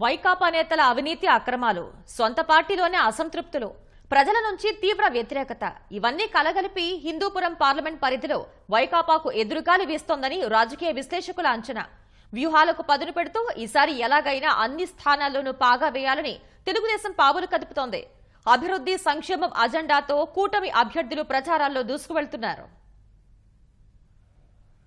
వైకాపా నేతల అవినీతి అక్రమాలు సొంత పార్టీలోనే అసంతృప్తులు ప్రజల నుంచి తీవ్ర వ్యతిరేకత. ఇవన్నీ కలగలిపి హిందూపురం పార్లమెంట్ పరిధిలో వైకాపాకు ఎదురుగాలి వీస్తోందని రాజకీయ విశ్లేషకుల అంచనా. వ్యూహాలకు పదును పెడుతూ ఈసారి ఎలాగైనా అన్ని స్థానాల్లోనూ పాగా వేయాలని తెలుగుదేశం పావులు కదుపుతోంది. అభివృద్ధి సంక్షేమం అజెండాతో కూటమి అభ్యర్థులు ప్రచారాల్లో దూసుకువెళ్తున్నారు.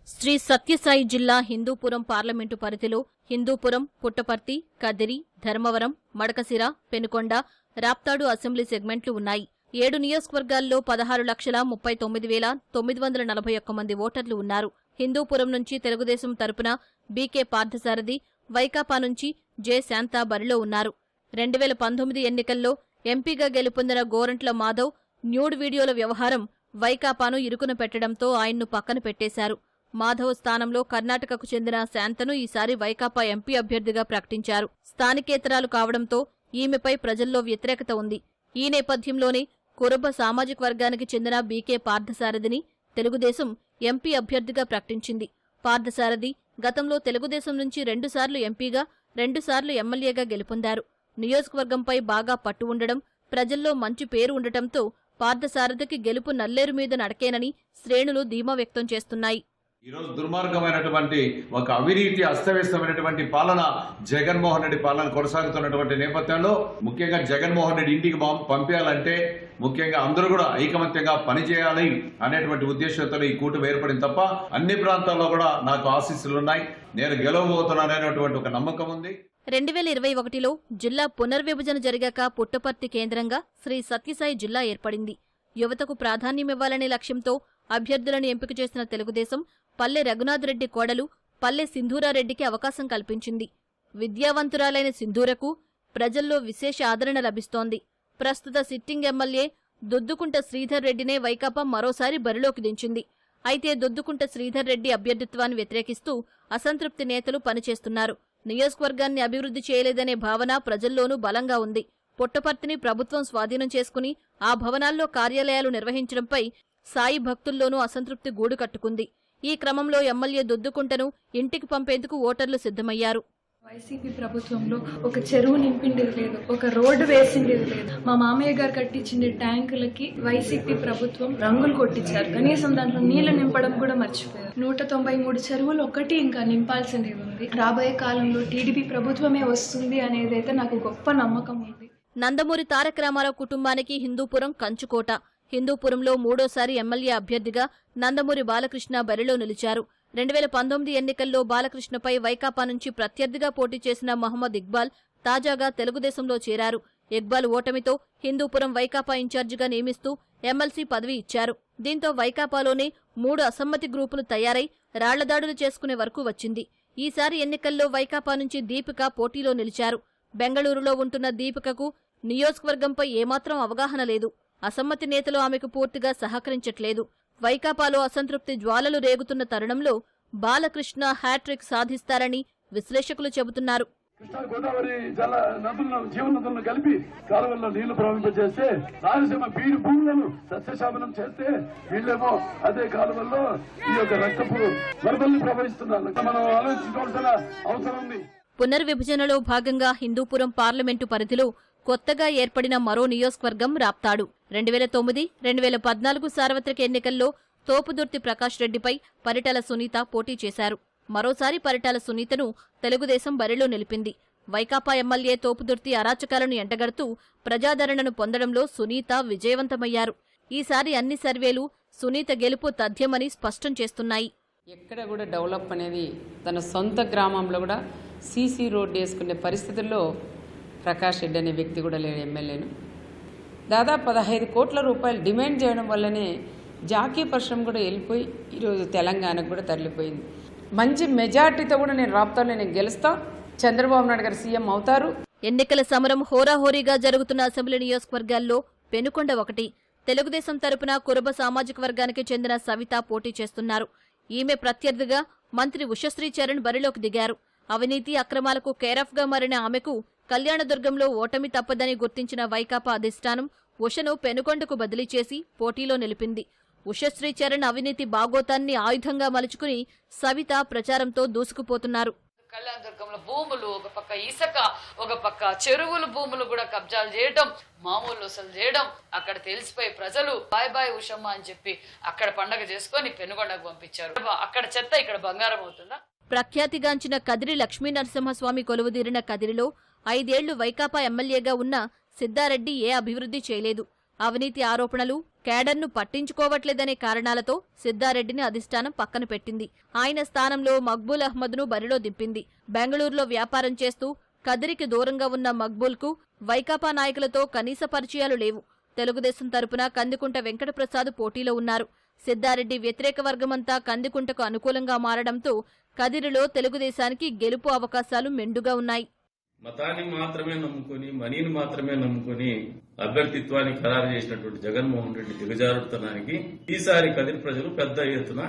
శ్రీ సత్యసాయి జిల్లా హిందూపురం పార్లమెంటు పరిధిలో హిందూపురం పుట్టపర్తి కదిరి ధర్మవరం మడకసిర పెనుకొండ రాప్తాడు అసెంబ్లీ సెగ్మెంట్లు ఉన్నాయి. ఏడు నియోజకవర్గాల్లో పదహారు లక్షల ముప్పై తొమ్మిది వేల తొమ్మిది వందల నలభై ఒక్క మంది ఓటర్లు ఉన్నారు. హిందూపురం నుంచి తెలుగుదేశం తరపున బీకే పార్థసారథి వైకాపా నుంచి జె శాంతా బరిలో ఉన్నారు. రెండు వేల పంతొమ్మిది ఎన్నికల్లో ఎంపీగా గెలుపొందిన గోరంట్ల మాధవ్ న్యూడ్ వీడియోల వ్యవహారం వైకాపాను ఇరుకున పెట్టడంతో ఆయన్ను పక్కన పెట్టేశారు. మాధవ్ స్థానంలో కర్ణాటకకు చెందిన శాంతను ఈసారి వైకాపా ఎంపీ అభ్యర్థిగా ప్రకటించారు. స్థానికేతరాలు కావడంతో ఈమెపై ప్రజల్లో వ్యతిరేకత ఉంది. ఈ నేపథ్యంలోనే కురబ సామాజిక వర్గానికి చెందిన బీకే పార్థసారథిని తెలుగుదేశం ఎంపీ అభ్యర్థిగా ప్రకటించింది. పార్థసారథి గతంలో తెలుగుదేశం నుంచి రెండుసార్లు ఎంపీగా రెండుసార్లు ఎమ్మెల్యేగా గెలుపొందారు. నియోజకవర్గంపై బాగా పట్టు ఉండడం ప్రజల్లో మంచి పేరు ఉండటంతో పార్థసారథికి గెలుపు నల్లేరు మీద నడకేనని శ్రేణులు ధీమా వ్యక్తం చేస్తున్నాయి. ఈరోజు దుర్మార్గమైనటువంటి ఒక అవినీతి అస్తవ్యస్తమైనటువంటి పాలన జగన్మోహన్ రెడ్డి పాలన కొనసాగుతున్నటువంటి నేపథ్యంలో ముఖ్యంగా జగన్మోహన్ రెడ్డి ఇంటికి పంపించాలంటే ముఖ్యంగా అందరూ కూడా ఐకమత్యంగా పనిచేయాలి అనేటువంటి ఉద్దేశంతో ఈ కూటమి ఏర్పడింది తప్ప అన్ని ప్రాంతాల్లో కూడా నాకు ఆశీస్సులు ఉన్నాయి నేను గెలవబోతున్నాననేటువంటి ఒక నమ్మకం ఉంది. రెండు వేల ఇరవై ఒకటిలో జిల్లా పునర్విభజన జరిగాక పుట్టపర్తి కేంద్రంగా శ్రీ సత్యసాయి జిల్లా ఏర్పడింది. యువతకు ప్రాధాన్యమివ్వాలనే లక్ష్యంతో అభ్యర్థులను ఎంపిక చేసిన తెలుగుదేశం పల్లె రఘునాథ్ రెడ్డి కోడలు పల్లె సింధూరారెడ్డికి అవకాశం కల్పించింది. విద్యావంతురాలైన సింధూరకు ప్రజల్లో విశేష ఆదరణ లభిస్తోంది. ప్రస్తుత సిట్టింగ్ ఎమ్మెల్యే దొద్దుకుంట శ్రీధర్ రెడ్డినే వైకాపా మరోసారి బరిలోకి దించింది. అయితే దొద్దుకుంట శ్రీధర్ రెడ్డి అభ్యర్థిత్వాన్ని వ్యతిరేకిస్తూ అసంతృప్తి నేతలు పనిచేస్తున్నారు. నియోజకవర్గాన్ని అభివృద్ధి చేయలేదనే భావన ప్రజల్లోనూ బలంగా ఉంది. పుట్టపర్తిని ప్రభుత్వం స్వాధీనం చేసుకుని ఆ భవనాల్లో కార్యాలయాలు నిర్వహించడంపై సాయి భక్తుల్లోనూ అసంతృప్తి గూడు కట్టుకుంది. ఈ క్రమంలో ఎమ్మెల్యే దొద్దుకుంటను ఇంటికి పంపేందుకు ఓటర్లు సిద్ధమయ్యారు. వైసీపీ ప్రభుత్వంలో ఒక చెరువు నింపిండేది లేదు ఒక రోడ్డు వేసిండేది లేదు. మా మామయ్య గారు కట్టించిన ట్యాంకులకి వైసీపీ ప్రభుత్వం రంగులు కొట్టించారు. కనీసం దాంట్లో నీళ్ళు నింపడం కూడా మర్చిపోయారు. నూట తొంభై మూడు చెరువులు ఒకటి ఇంకా నింపాల్సింది ఉంది. రాబోయే కాలంలో టీడీపీ ప్రభుత్వమే వస్తుంది అనేది అయితే నాకు గొప్ప నమ్మకం ఉంది. నందమూరి తారక రామారావు కుటుంబానికి హిందూపురం కంచుకోట. హిందూపురంలో మూడోసారి ఎమ్మెల్యే అభ్యర్థిగా నందమూరి బాలకృష్ణ బరిలో నిలిచారు. రెండు వేల పంతొమ్మిది ఎన్నికల్లో బాలకృష్ణపై వైకాపా నుంచి ప్రత్యర్థిగా పోటీ చేసిన మహమ్మద్ ఇక్బాల్ తాజాగా తెలుగుదేశంలో చేరారు. ఇక్బాల్ ఓటమితో హిందూపురం వైకాపా ఇన్ఛార్జిగా నియమిస్తూ ఎమ్మెల్సీ పదవి ఇచ్చారు. దీంతో వైకాపాలోనే మూడు అసమ్మతి గ్రూపులు తయారై రాళ్ళదాడులు చేసుకునే వరకు వచ్చింది. ఈసారి ఎన్నికల్లో వైకాపా నుంచి దీపిక పోటీలో నిలిచారు. బెంగళూరులో ఉంటున్న దీపికకు నియోజకవర్గంపై ఏమాత్రం అవగాహన లేదు. అసమ్మతి నేతలు ఆమెకు పూర్తిగా సహకరించట్లేదు. వైకాపాలో అసంతృప్తి జ్వాలలు రేగుతున్న తరుణంలో బాలకృష్ణ హ్యాట్రిక్ సాధిస్తారని విశ్లేషకులు చెబుతున్నారు. కృష్ణా గోదావరి జల నదులను కలిపి కాలువల్లో నీళ్ళు ప్రవహింపజేస్తే రాయలసీమ బీడు భూములను సస్యశామనం చేస్తే వీళ్ళేమో అదే కాలువల్లో ఈ యొక్క రక్తపు వరదల్ని ప్రవహిస్తున్నారు. మనం ఆలోచించుకోవాల్సిన అవసరం ఉంది. పునర్విభజనలో భాగంగా హిందూపురం పార్లమెంటు పరిధిలో కొత్తగా ఏర్పడిన మరో నియోజకవర్గం రాప్తాడు. రెండు వేల తొమ్మిది రెండు వేల పద్నాలుగు సార్వత్రిక ఎన్నికల్లో తోపుదుర్తి ప్రకాష్ రెడ్డిపై పరిటాల సునీత పోటీ చేశారు. మరోసారి పరిటాల సునీతను తెలుగుదేశం బరిలో నిలిపింది. వైకాపా ఎమ్మెల్యే తోపుదుర్తి అరాచకాలను ఎంటగడుతూ ప్రజాదరణను పొందడంలో సునీత విజయవంతమయ్యారు. ఈసారి అన్ని సర్వేలు సునీత గెలుపు తథ్యమని స్పష్టం చేస్తున్నాయి. ఎక్కడ కూడా డెవలప్ అనేది తన సొంత గ్రామంలో కూడా సీసీ రోడ్డు వేసుకునే పరిస్థితుల్లో ప్రకాష్ రెడ్డి అనే వ్యక్తి కూడా లేడు ఎమ్మెల్యేను. దాదాపు పదహైదు కోట్ల రూపాయలు డిమాండ్ చేయడం వల్లనే జాకీ పరిశ్రమ కూడా వెళ్ళిపోయి ఈరోజు తెలంగాణకు కూడా తరలిపోయింది. మంచి మెజార్టీతో కూడా నేను రాప్తాలో నేను గెలుస్తా. చంద్రబాబు నాయుడు గారు సీఎం అవుతారు. ఎన్నికల సమరం హోరాహోరీగా జరుగుతున్న అసెంబ్లీ నియోజకవర్గాల్లో పెనుకొండ ఒకటి తెలుగుదేశం తరపున కురబ సామాజిక వర్గానికి చెందిన సవిత పోటీ చేస్తున్నారు. ఈమె ప్రత్యర్థిగా మంత్రి ఉషశ్రీ చరణ్ బరిలోకి దిగారు. అవినీతి అక్రమాలకు కేరాఫ్గా మారిన ఆమెకు కళ్యాణదుర్గంలో ఓటమి తప్పదని గుర్తించిన వైకాపా అధిష్టానం ఉషను పెనుకొండకు బదిలీ చేసి పోటీలో నిలిపింది. ఉషశ్రీ చరణ్ అవినీతి బాగోతాన్ని ఆయుధంగా మలుచుకుని సవిత ప్రచారంతో దూసుకుపోతున్నారు. కళ్యాణ దుర్గంలో భూములు ఒక పక్క ఇసుక ఒక పక్క చెరువులు భూములు కూడా కబ్జాలు చేయడం మామూలు వసూలు చేయడం అక్కడ తెలిసిపోయి ప్రజలు బాయ్ బాయ్ ఉషమ్మ అని చెప్పి అక్కడ పండగ చేసుకొని పెనుగొండకు పంపించారు. అక్కడ చెత్త ఇక్కడ బంగారం అవుతుందా? ప్రఖ్యాతిగాంచిన కదిరి లక్ష్మీ నరసింహస్వామి కొలువుదీరిన కదిరిలో ఐదేళ్ళు వైకాపా ఎమ్మెల్యేగా ఉన్న సిద్ధారెడ్డి ఏ అభివృద్ధి చేయలేదు. అవినీతి ఆరోపణలు కేడర్ను పట్టించుకోవట్లేదనే కారణాలతో సిద్ధారెడ్డిని అధిష్టానం పక్కన పెట్టింది. ఆయన స్థానంలో మక్బూల్ అహ్మద్ను బరిలో దింపింది. బెంగళూరులో వ్యాపారం చేస్తూ కదిరికి దూరంగా ఉన్న మక్బూల్కు వైకాపా నాయకులతో కనీస పరిచయాలు లేవు. తెలుగుదేశం తరపున కందికుంట వెంకటప్రసాద్ పోటీలో ఉన్నారు. సిద్ధారెడ్డి వ్యతిరేక వర్గమంతా కందికుంటకు అనుకూలంగా మారడంతో కదిరిలో తెలుగుదేశానికి గెలుపు అవకాశాలు మెండుగా ఉన్నాయి. మతాన్ని మాత్రమే నమ్ముకొని మనీని మాత్రమే నమ్ముకొని అభ్యర్థిత్వాన్ని ఖరారు చేసినటువంటి జగన్మోహన్ రెడ్డి దిగజారుతనానికి ఈసారి కదిరి ప్రజలు పెద్ద ఎత్తున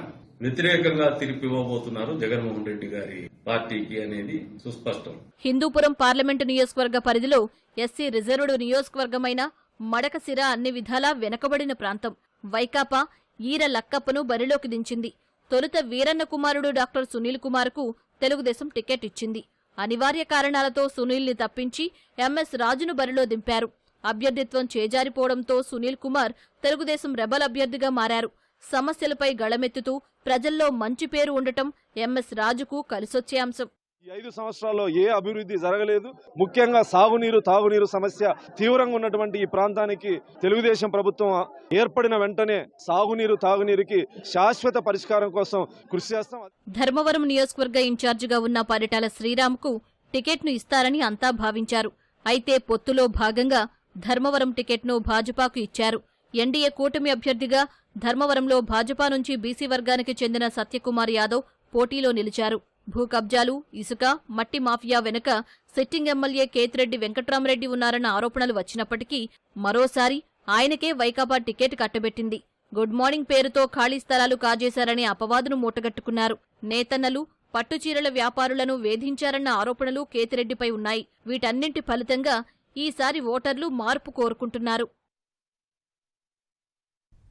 వ్యతిరేకంగా తీర్పివ్వబోతున్నారు జగన్మోహన్ రెడ్డి గారి పార్టీకి అనేది సుస్పష్టం. హిందూపురం పార్లమెంటు నియోజకవర్గ పరిధిలో ఎస్సీ రిజర్వ్డ్ నియోజకవర్గమైన మడకసిర అన్ని విధాలా వెనకబడిన ప్రాంతం. వైకాపా ఈర లక్కప్పను బరిలోకి దించింది. తొలుత వీరన్న కుమారుడు డాక్టర్ సునీల్ కుమార్కు తెలుగుదేశం టికెట్ ఇచ్చింది. అనివార్య కారణాలతో సునీల్ని తప్పించి ఎంఎస్ రాజును బరిలో దింపారు. అభ్యర్థిత్వం చేజారిపోవడంతో సునీల్ కుమార్ తెలుగుదేశం రెబల్ అభ్యర్థిగా మారారు. సమస్యలపై గళమెత్తుతూ ప్రజల్లో మంచి పేరు ఉండటం ఎంఎస్ రాజుకు కలిసొచ్చే అంశం. ఈ ఐదు సంవత్సరాల్లో ఏ అభివృద్ధి జరగలేదు. ముఖ్యంగా సాగునీరు తాగునీరు సమస్య తీవ్రంగా ఉన్నటువంటి ఈ ప్రాంతానికి తెలుగుదేశం ప్రభుత్వం ఏర్పడిన వెంటనే సాగునీరు తాగునీరుకి శాశ్వత పరిష్కారం కోసం కృషి చేస్తాం. ధర్మవరం నియోజకవర్గ ఇన్ఛార్జిగా ఉన్న పరిటాల శ్రీరామ్కు టికెట్ను ఇస్తారని అంతా భావించారు. అయితే పొత్తులో భాగంగా ధర్మవరం టికెట్ను భాజపాకు ఇచ్చారు. ఎన్డీఏ కూటమి అభ్యర్థిగా ధర్మవరంలో భాజపా నుంచి బీసీ వర్గానికి చెందిన సత్యకుమార్ యాదవ్ పోటీలో నిలిచారు. భూ కబ్జాలు ఇసుక మట్టి మాఫియా వెనుక సిట్టింగ్ ఎమ్మెల్యే కేతిరెడ్డి వెంకట్రామరెడ్డి ఉన్నారన్న ఆరోపణలు వచ్చినప్పటికీ మరోసారి ఆయనకే వైకాపా టికెట్ కట్టబెట్టింది. గుడ్ మార్నింగ్ పేరుతో ఖాళీ స్థలాలు కాజేశారనే అపవాదును మూటగట్టుకున్నారు. నేతన్నలు పట్టుచీరల వ్యాపారులను వేధించారన్న ఆరోపణలు కేతిరెడ్డిపై ఉన్నాయి. వీటన్నింటి ఫలితంగా ఈసారి ఓటర్లు మార్పు కోరుకుంటున్నారు.